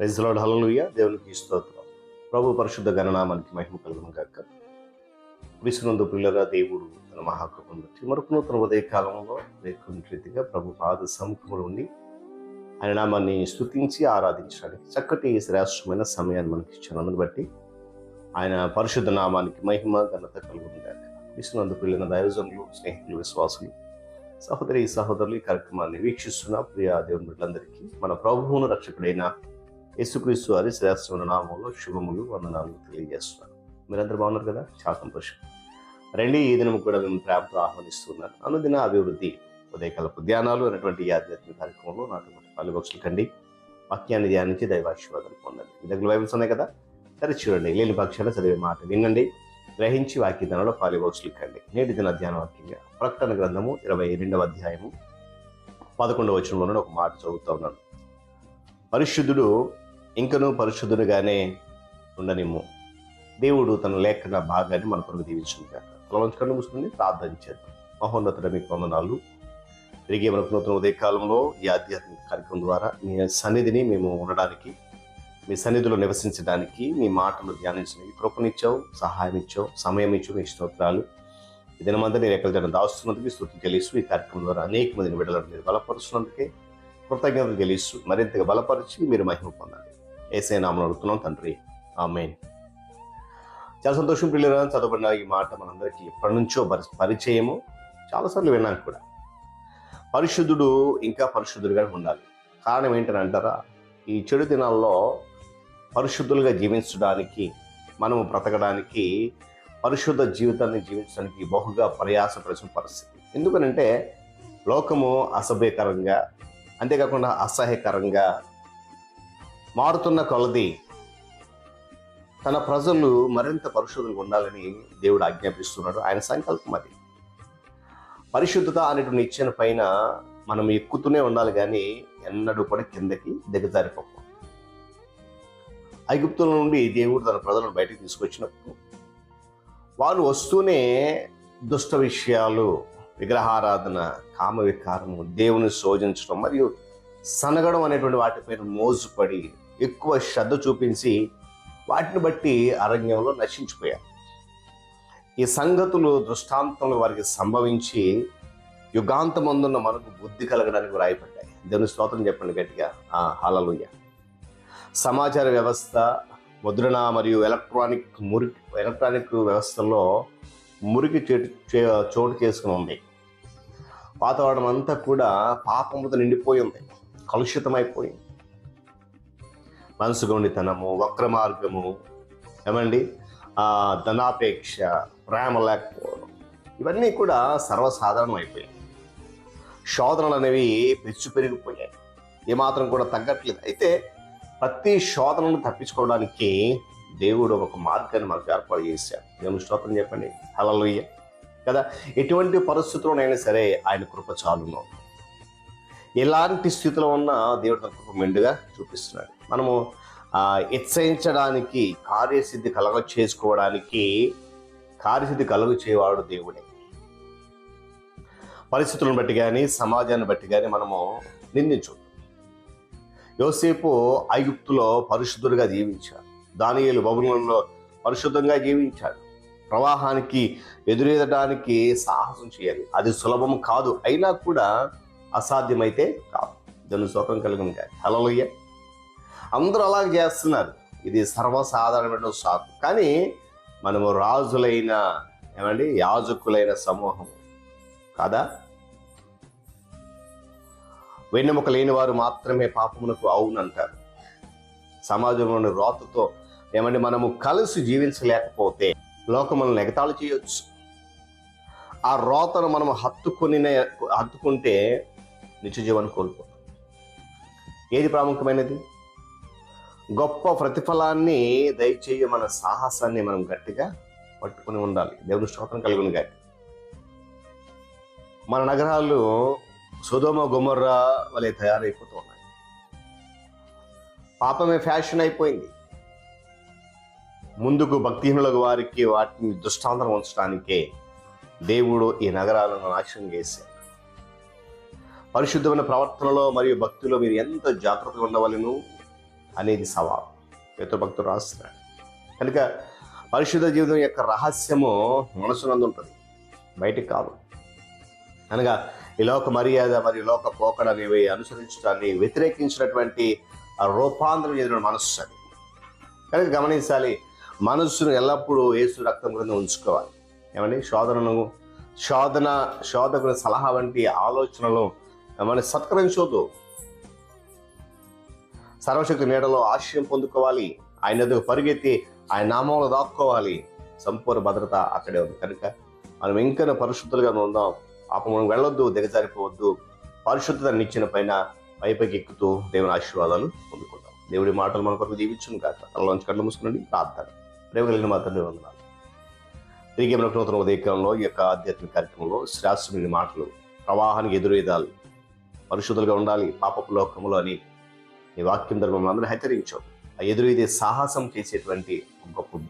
ప్రైజ్లాడ్ హల్లెలూయా దేవునికి స్తోత్రం. ప్రభు పరిశుద్ధ గణనామానికి మహిమ కలుగును గాక. విసునందు పిల్లగా దేవుడు తన మహాకృపను బట్టి మరొక నూతన ఉదయ కాలంలో రీతిగా ప్రభు పాద సముఖంలో ఉండి ఆయన నామాన్ని స్థుతించి ఆరాధించడానికి చక్కటి శ్రేష్టమైన సమయాన్ని మనకి ఇచ్చినందుని బట్టి ఆయన పరిశుద్ధ నామానికి మహిమ ఘనత కలుగుతుందాక గాక. విసునందు పిల్లల దైవజనులు స్నేహితులు విశ్వాసులు సహోదరి సహోదరులు ఈ కార్యక్రమాన్ని వీక్షిస్తున్న ప్రియ దేవుని బిడ్డలందరికీ మన ప్రభువును రక్షకుడైన యేసుక్రీస్తు వారి శ్రేష్టమైన నామంలో శుభములు వందనాలు తెలియజేస్తున్నాను. మీరందరూ బాగున్నారు కదా? చాలా సంతోషం. రండి ఈ దినం కూడా మేము ప్రేమతో ఆహ్వానిస్తున్నాను అనుదిన అభివృద్ధి ఉదయకాలపు ధ్యానాలు అనేటువంటి ఈ ఆధ్యాత్మిక కార్యక్రమంలో నాకు పాటు పాలుబక్షలు కండి. వాక్యాన్ని ధ్యానించి దైవాశీర్వాదాలు పొందండి. మీ దగ్గర బైబిల్స్ ఉన్నాయి కదా? సరే చూడండి. లేని పక్షాలు చదివే మాట వినండి. గ్రహించి వాక్య ధ్యానంలో పాలుబక్షలు కండి నేటి దిన ధ్యాన వాక్యంగా ప్రకటన గ్రంథము ఇరవై రెండవ అధ్యాయము పదకొండవ వచనంలో ఒక మాట చదువుతా ఉన్నాను. పరిశుద్ధుడు ఇంకనూ పరిశుద్ధుడుగానే ఉండనిమ్ము. దేవుడు తన లేఖన భాగాన్ని మన కొరకు దీవించును కూర్చుని తలవంచుకొని మూసుకుని ప్రార్థన చేద్దాం. మహోన్నతుడ మీకు వందనాలు. తిరిగి మనకు నూతన ఉదయకాలంలో ఈ ఆధ్యాత్మిక కార్యక్రమం ద్వారా మీ సన్నిధిని మేము ఉండడానికి మీ సన్నిధిలో నివసించడానికి మీ మాటలు ధ్యానించడానికి కృపనిచ్చావు సహాయం ఇచ్చావు సమయం ఇచ్చావు మీ స్తోత్రాలు. ఈ దినమంతా నేను ఎక్కడ జనం దాస్తున్నందుకు స్థుతి తెలుసు ఈ కార్యక్రమం ద్వారా అనేక మందిని విడలను మీరు బలపరుస్తున్నందుకే కృతజ్ఞతలు తెలుసు మరింతగా బలపరిచి మీరు మహిమ పొందాలి ఏసే నామను అడుగుతున్నాం తండ్రి. ఆమెన్. చాలా సంతోషం పిల్లలు చదవబడిన ఈ మాట మనందరికీ ఎప్పటి నుంచో పరిచయము. చాలాసార్లు విన్నాను కూడా. పరిశుద్ధుడు ఇంకా పరిశుద్ధుడిగా ఉండాలి. కారణం ఏంటని అంటారా? ఈ చెడు దినాల్లో పరిశుద్ధులుగా జీవించడానికి మనము బ్రతకడానికి పరిశుద్ధ జీవితాన్ని జీవించడానికి బహుగా ప్రయాసపడిన పరిస్థితి. ఎందుకనంటే లోకము అసభ్యకరంగా అంతేకాకుండా అసహ్యకరంగా మారుతున్న కొలది తన ప్రజలు మరింత పరిశుద్ధంగా ఉండాలని దేవుడు ఆజ్ఞాపిస్తున్నాడు. ఆయన సంకల్పం అది. పరిశుద్ధత అనేటువంటి నిచ్చెన పైన మనం ఎక్కుతూనే ఉండాలి కానీ ఎన్నడూ కూడా కిందకి దిగజారిపోకు ఐగుప్తుల నుండి దేవుడు తన ప్రజలను బయటకు తీసుకొచ్చినప్పుడు వాళ్ళు వస్తూనే దుష్ట విషయాలు విగ్రహారాధన కామ వికారము దేవుని శోధించడం మరియు సనగడం అనేటువంటి వాటిపైన మోజుపడి ఎక్కువ శ్రద్ధ చూపించి వాటిని బట్టి అరణ్యంలో నశించిపోయారు ఈ సంగతులు దృష్టాంతంలో వారికి సంభవించి యుగాంతమందున్న మనకు బుద్ధి కలగడానికి రాయపడ్డాయి దేవుని స్తోత్రం చెప్పండి గట్టిగా. హలలుయ సమాచార వ్యవస్థ ముద్రణ మరియు ఎలక్ట్రానిక్ మురికి ఎలక్ట్రానిక్ వ్యవస్థలో మురికి చే- చోటు చేసుకుని ఉంది. వాతావరణం అంతా కూడా పాపముతో నిండిపోయి ఉంది. కలుషితమైపోయింది. మనసుగోనితనము వక్ర మార్గము ఏమండి ధనాపేక్ష ప్రేమ లేకపోవడం. ఇవన్నీ కూడా సర్వసాధారణం అయిపోయాయి శోధనలు అనేవి పెచ్చు పెరిగిపోయాయి ఏమాత్రం కూడా తగ్గట్లేదు. అయితే ప్రతి శోధనను తప్పించుకోవడానికి దేవుడు ఒక మార్గాన్ని మనకు ఏర్పాటు చేశాడు. నేను స్తోత్రం చెప్పండి. హలలుయ్య కదా? ఎటువంటి పరిస్థితుల్లోనైనా సరే ఆయన కృప చాలును. ఎలాంటి స్థితిలో ఉన్నా దేవుడు తన కృప మెండుగా చూపిస్తున్నాడు. మనము హెచ్చరించడానికి కార్యసిద్ధి కలగ చేసుకోవడానికి కార్యసిద్ధి కలుగు చేయవాడు దేవుడే. పరిస్థితులను బట్టి కానీ సమాజాన్ని బట్టి కానీ మనము నిందించు. యోసేపు ఐగుప్తులో పరిశుద్ధుడిగా జీవించాడు. దానియలు బబులంలో పరిశుద్ధంగా జీవించాడు. ప్రవాహానికి ఎదురెదడానికి సాహసం చేయాలి. అది సులభం కాదు. అయినా కూడా అసాధ్యమైతే కాదు. దాన్ని సుఖం కలిగిన కాదు. హలలోయ్య అందరూ అలాగే చేస్తున్నారు. ఇది సర్వసాధారణమైన సాకు కానీ మనము రాజులైన ఏమండి యాజకులైన సమూహం. కాదా? వెన్నెముక లేని వారు మాత్రమే పాపమునకు అవునంటారు. సమాజంలోని రోతతో ఏమంటే మనము కలిసి జీవించలేకపోతే లోకములను ఎగతాళి చేయొచ్చు. ఆ రోతను మనం హత్తుకొని హత్తుకుంటే నిత్య జీవనం కోల్పోతాం. ఏది ప్రాముఖ్యమైనది? గొప్ప ప్రతిఫలాన్ని దయచేయ మన సాహసాన్ని మనం గట్టిగా పట్టుకుని ఉండాలి. దేవుని స్తోత్రం కలిగి గాక. మన నగరాలు సుధోమ గుమర్రా వలె తయారైపోతూ ఉన్నాయి పాపమే ఫ్యాషన్ అయిపోయింది. ముందుకు భక్తిహీనులకు వారికి వాటిని దృష్టాంతరం ఉంచడానికే దేవుడు ఈ నగరాలను నాశనం చేశాడు. పరిశుద్ధమైన ప్రవర్తనలో మరియు భక్తిలో మీరు ఎంత జాగ్రత్తగా ఉండవలను అనేది సవాల్. భక్తుడు రాస్తున్నాడు. కనుక పరిశుద్ధ జీవితం యొక్క రహస్యము మనసునందు ఉంటుంది. బయటికి కాదు. అనగా ఈ లోక మర్యాద మరియు లోక పోకడ అనేవి అనుసరించడాన్ని వ్యతిరేకించినటువంటి రూపాంతరం చెందిన మనస్సు అది. కనుక గమనించాలి మనస్సును ఎల్లప్పుడూ యేసు రక్తం క్రింద ఉంచుకోవాలి. ఏమండి? శోధనను శోధన శోధకుల సలహా వంటి ఆలోచనలు మన సత్కరించవద్దు సర్వశక్తి నీడలో ఆశ్రయం పొందుకోవాలి. ఆయన ఎదుగు పరిగెత్తి ఆయన నామంలో దాక్కోవాలి. సంపూర్ణ భద్రత అక్కడే ఉంది. కనుక మనం ఇంకా పరిశుద్ధులుగా ఉందాం. అప్పుడు మనం వెళ్ళొద్దు దిగజారిపోవద్దు. పరిశుద్ధత నిచ్చిన పైన పైపైకి ఎక్కుతూ దేవుని ఆశీర్వాదాలు పొందుకుంటాం దేవుడి మాటలు మన కొరకు దీవించును కాక తలలోంచి కళ్ళు మూసుకునండి. ప్రార్థన. ప్రేమ కలిగిన మాత్రమే వందనాలు. తిరిగి మన నూతన ఉదయకాలంలో ఈ యొక్క ఆధ్యాత్మిక కార్యక్రమంలో శ్రాస్తుని మాటలు ప్రవాహానికి ఎదురేదాలి పరిశుద్ధులుగా ఉండాలి పాపపు లోకంలో అని నీ వాక్యం ద్వారా మమ్మల్ని అందరూ హెచ్చరించావు. ఆ ఎదురు ఇదే సాహసం చేసేటువంటి గొప్ప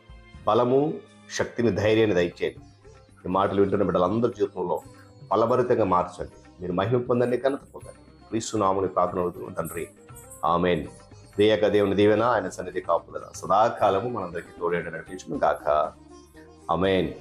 బలము శక్తిని ధైర్యాన్ని దయచేయండి. ఈ మాటలు వింటున్న బిడ్డలందరి జీవితంలో ఫలభరితంగా మార్చండి. మీరు మహిమ పొందండి కనుక పొందండి. క్రీస్తునాముని ప్రార్థన తండ్రి. ఆమెన్. దేయక దేవుని దీవెన ఆయన సన్నిధి కాపుదల. సదాకాలము మనందరికీ తోడేట నడిపించును కాక ఆమెన్.